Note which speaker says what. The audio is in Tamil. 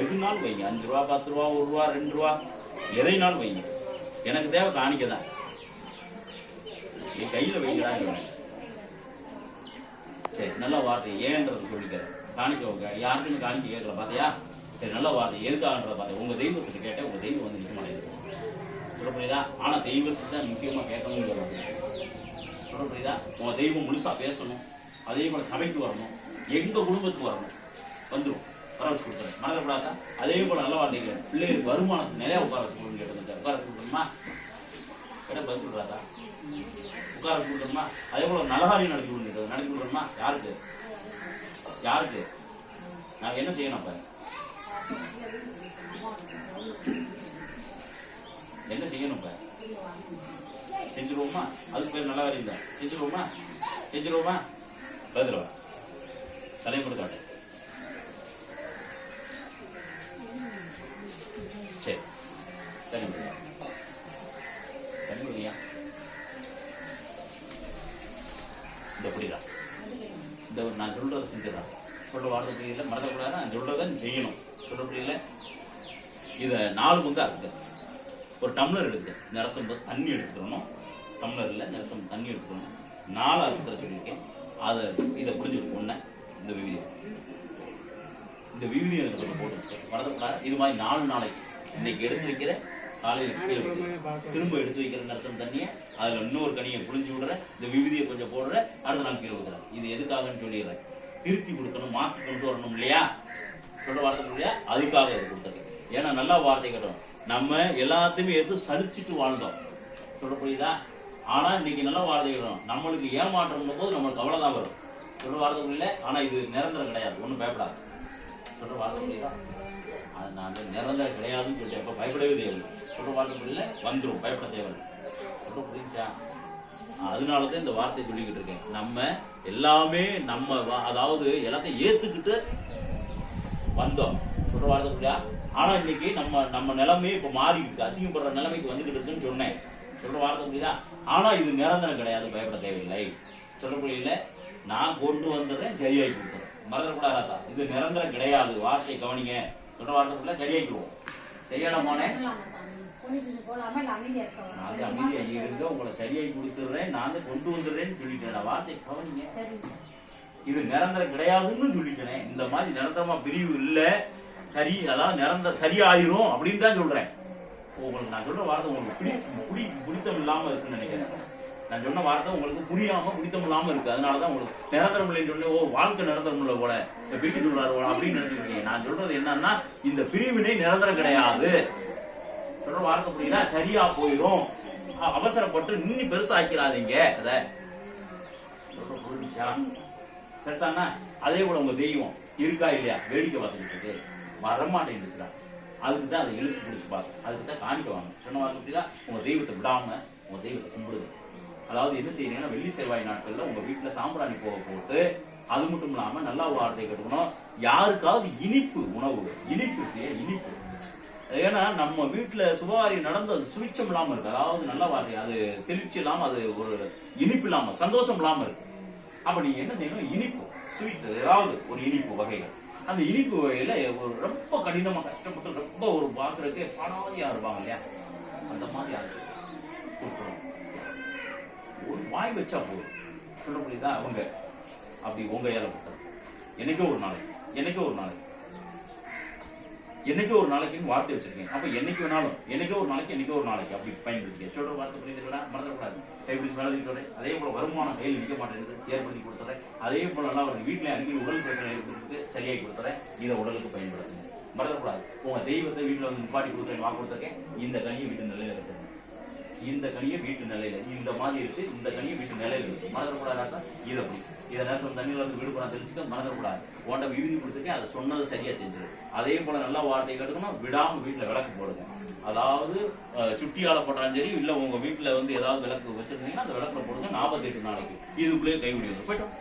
Speaker 1: எதுனாலும் வைங்க. அஞ்சு ரூபா பத்து ரூபா ஒரு ரூபா ரெண்டு ரூபா. எதைனாலும் வைங்க. எனக்கு தேவை காணிக்க தான் என் கையில் வைங்கடான்னு சரி நல்ல வார்த்தை. ஏன்றது சொல்லிக்கிறேன். காணிக்க உங்க யாருக்குன்னு காணிக்க கேட்கல பார்த்தியா சரி நல்ல வார்த்தை. எதுக்காகன்றத பார்த்தேன் உங்க தெய்வத்துக்கு கேட்டேன் உங்க தெய்வம் வந்து நிற்க மாட்டேங்குது. சொல்ல புரியுதா? ஆனா தெய்வத்துக்கு தான் முக்கியமா கேட்கணும்னு சொல்லுவாங்க சொல்ல புரியுதா? உங்கள் தெய்வம் முழுசா பேசணும். அதே போல சபைக்கு வரணும். எங்க குடும்பத்துக்கு வரணும். வந்துடும் வர வச்சு கொடுத்துறேன் விடாதா? அதே போல நல்ல வார்த்தைகள் பிள்ளைகளுக்கு வருமானத்துக்கு நிறைய உட்கார வச்சு கொடுன்னு கேட்டது உட்கார வச்சு கொடுக்கணுமா? கேட்ட பதில் சொல்றாதா உட்கார வச்சு கொடுக்கணுமா? அதே போல நலகாரியம் நடத்தி கொடுக்கணும் நடத்தி கொடுக்கணுமா? யாருக்கு? யாருக்கு? நான் என்ன செய்யணும் அப்ப? என்ன செய்யணும் இப்ப செஞ்சிருவோமா? அதுக்கு பேர் நல்லா வரீங்க செஞ்சிருவோமா? செஞ்சிருவோமா? பதிலவா தலைமுறை காட்டு. சரி. சரி முடியா சரி முடியா இந்த புரியுதா? இந்த ஒரு நான் சொல்றதை செஞ்சுதான் சொல்ற வார்த்தை புரியல மறக்கக்கூடாது நான் சொல்றதை செய்யணும். சொல்ற புரியல? இதை நாலு முந்தா இருக்கு. ஒரு டம்ளர் எடுத்து நிரசம் தண்ணி எடுத்துக்கணும். டம்ளரில் நிரசம் தண்ணி எடுத்துக்கணும். நாலு அர்த்தத்தில் சொல்லியிருக்கேன். அதை இதை புரிஞ்சுக்கணும். ஒன்று இந்த விவிதி இந்த விவிதி அதில் போட்டு மறந்துக்கூடாது இது மாதிரி நாலு நாளைக்கு. இன்னைக்கு எடுத்து வைக்கிற காலையில் கீழே. திரும்ப எடுத்து வைக்கிற நிரசம் தண்ணியை அதில் இன்னொரு கனியை புளிஞ்சு விடுற இந்த விவிதியை கொஞ்சம் போடுற அடுத்த நாள் கீழே வைக்கிறேன் இது எதுக்காகன்னு சொல்லிடுறேன். திருத்தி கொடுக்கணும் மாற்றி கொண்டு வரணும் இல்லையா? சொல்ற வார்த்தை இல்லையா? அதுக்காக இது கொடுத்தது. ஏன்னா நல்லா வார்த்தை கேட்டோம். நம்ம எல்லாத்தையுமே எடுத்து சலிச்சிட்டு வாழ்ந்தோம். சொல்ல புரியுதா? ஆனா இன்னைக்கு நல்ல வார்த்தை நம்மளுக்கு ஏமாற்றம் போது நம்மளுக்கு அவ்வளவுதான் வரும். சொல்ற வார்த்தை புரியல ஆனா இது நிரந்தரம் கிடையாது. ஒன்றும் பயப்படாது. சொல்ற வார்த்தை புரியுதா அது நான் நிரந்தரம் கிடையாதுன்னு சொல்லி எப்போ பயப்படவே தேவையில்லை. சொல்ற வார்த்தை புரியல வந்துடும் பயப்பட தேவையில்லை. சொல்ற புரிஞ்சா அதனால தான் இந்த வார்த்தை சொல்லிக்கிட்டு இருக்கேன். நம்ம எல்லாமே நம்ம அதாவது எல்லாத்தையும் ஏத்துக்கிட்டு வந்தோம். சொல்ற வார்த்தை சொல்லியா? ஆனா இன்னைக்கு நம்ம நம்ம நிலைமையே இப்ப மாறி இருக்கு. அசிங்கப்படுற நிலைமைக்கு வந்துகிட்டு இருக்குன்னு சொன்னேன். சொல்ற வார்த்தை புரியுதா? ஆனால் இது நிரந்தரம் கிடையாது பயப்பட தேவையில்லை. சொல்ல நான் கொண்டு வந்துடுறேன் சரியாகி கொடுத்துறேன். மறந்துடக்கூடாதா? இது நிரந்தரம் கிடையாது. வார்த்தை கவனிங்க. சொல்ற வார்த்தை புரியல சரியாக்கிடுவோம். சரியான அது
Speaker 2: போலாமா இல்ல அமைதியா
Speaker 1: இருங்க உங்களை சரியாகி கொடுத்துடுறேன் நான் வந்து கொண்டு வந்துடுறேன்னு சொல்லிட்டேன். வார்த்தை கவனிங்க. இது நிரந்தரம் கிடையாதுன்னு சொல்லிட்டேனே. இந்த மாதிரி நிரந்தரமா பிரிவு இல்லை. சரி அதாவது நிரந்தர சரியாயிரும் அப்படின்னு தான் சொல்றேன். உங்களுக்கு நான் சொல்ற வார்த்தை உங்களுக்கு புடி புடி பிடித்தம் இல்லாம இருக்குன்னு நினைக்கிறேன். நான் சொன்ன வார்த்தை உங்களுக்கு புரியாம பிடித்தம் இல்லாம இருக்கு. அதனாலதான் உங்களுக்கு நிரந்தரம் இல்லைன்னு சொன்னே ஓ வாழ்க்கை நிரந்தரம் இல்லை போல பிரிக்க சொல்றாரு அப்படின்னு நினைச்சிருக்கீங்க நான் சொல்றது என்னன்னா இந்த பிரிவினை நிரந்தரம் கிடையாது. சொல்ற வார்த்தை புரியுதா? சரியா போயிடும். அ- அவசரப்பட்டு இன்னும் பெருசாக்கிறாதீங்க. அத. சொல்ற புரிஞ்சா சரிதானா? அதே போல உங்க தெய்வம் இருக்கா இல்லையா? வேடிக்கை பார்த்துக்கிட்டு இருக்கு. வரமாட்டேங்குதுடா. அதுக்கு தான் அதை இழுத்து பிடிச்சி பார்த்து அதுக்கு தான் காணிக்க வாங்க. சொன்ன வாக்கு புரியுதா உங்க தெய்வத்தை விடாம உங்க தெய்வத்தை கும்பிடுங்க. அதாவது என்ன செய்யறீங்கன்னா வெள்ளி செவ்வாய் நாட்கள்ல உங்க வீட்டுல சாம்பிராணி போக போட்டு அது மட்டும் இல்லாம நல்லா வார்த்தை கட்டுக்கணும். யாருக்காவது இனிப்பு உணவு இனிப்பு இல்லையா? இனிப்பு. ஏன்னா நம்ம வீட்டுல சுபகாரி நடந்து அது சுவிச்சம் இல்லாம இருக்கு. அதாவது நல்ல வார்த்தை அது தெளிச்சு இல்லாம அது ஒரு இனிப்பு இல்லாம சந்தோஷம் இல்லாம இருக்கு. அப்ப நீங்க என்ன செய்யணும்? இனிப்பு ஸ்வீட் ஏதாவது ஒரு இனிப்பு வகைகள். அந்த இனிப்பு வகையில ஒரு ரொம்ப கடினமா கஷ்டப்பட்டு ரொம்ப ஒரு பாக்குறதுக்கு படாதியா இருப்பாங்க இல்லையா? அந்த மாதிரி யாருக்கு கொடுத்துரும் ஒரு வாய் வச்சா போதும். சொல்ல முடியுதா? அவங்க. அப்படி உங்க ஏல கொடுத்தது என்னைக்கோ ஒரு நாளைக்கு என்னைக்கோ ஒரு நாளைக்கு என்னைக்கோ ஒரு நாளைக்குன்னு வார்த்தை வச்சிருக்கேன். அப்ப என்னைக்கு வேணாலும் என்னைக்கோ ஒரு நாளைக்கு என்னைக்கோ ஒரு நாளைக்கு அப்படி பயன்படுத்திக்க. சொல்ற வார்த்தை புரியுதுங்களா? மறந்துடக்கூடாது. கைப்பிடி வேலை சொல்றேன் அதே போல வருமானம் கையில் நிற்க மாட்டேங்குது ஏற்படுத்தி கொடுத்துறேன். அதே போல நல்லா அவருக்கு வீட்டுல அடிக்கடி உடல் பிரச்சனை இருக்கிறதுக்கு சரியாகி கொடுத்துறேன். இதை உடலுக்கு பயன்படுத்துங்க. மறந்துடக்கூடாது. உங்க தெய்வத்தை வீட்டுல வந்து நிப்பாட்டி கொடுத்துறேன் வா கொடுத்துருக்கேன். இந்த கனியை வீட்டு நிலையில இருக்குது இந்த கனியை வீட்டு நிலையில இந்த மாதிரி இருக்கு இந்த கனியை வீட்டு நிலையில இருக்கு மறந்துடக்கூடாதா? இது இதெல்லாம் இதை நேசம் வந்து இருந்து வீடு போனா தெரிஞ்சுக்க மறந்துடக்கூடாது உண்டை விருதி கொடுத்துருக்கேன் அதை சொன்னது சரியா செஞ்சிரு. அதே போல நல்ல வார்த்தை கேட்டுக்கணும் விடாம வீட்டுல விளக்கு போடுங்க. அதாவது சுட்டியால போட்டாலும் சரி இல்ல உங்க வீட்டுல வந்து ஏதாவது விளக்கு வச்சிருந்தீங்கன்னா அந்த விளக்குல போடுங்க நாற்பத்தி எட்டு நாளைக்கு. இதுக்குள்ளேயே கைவிடி வந்து போயிட்டோம்.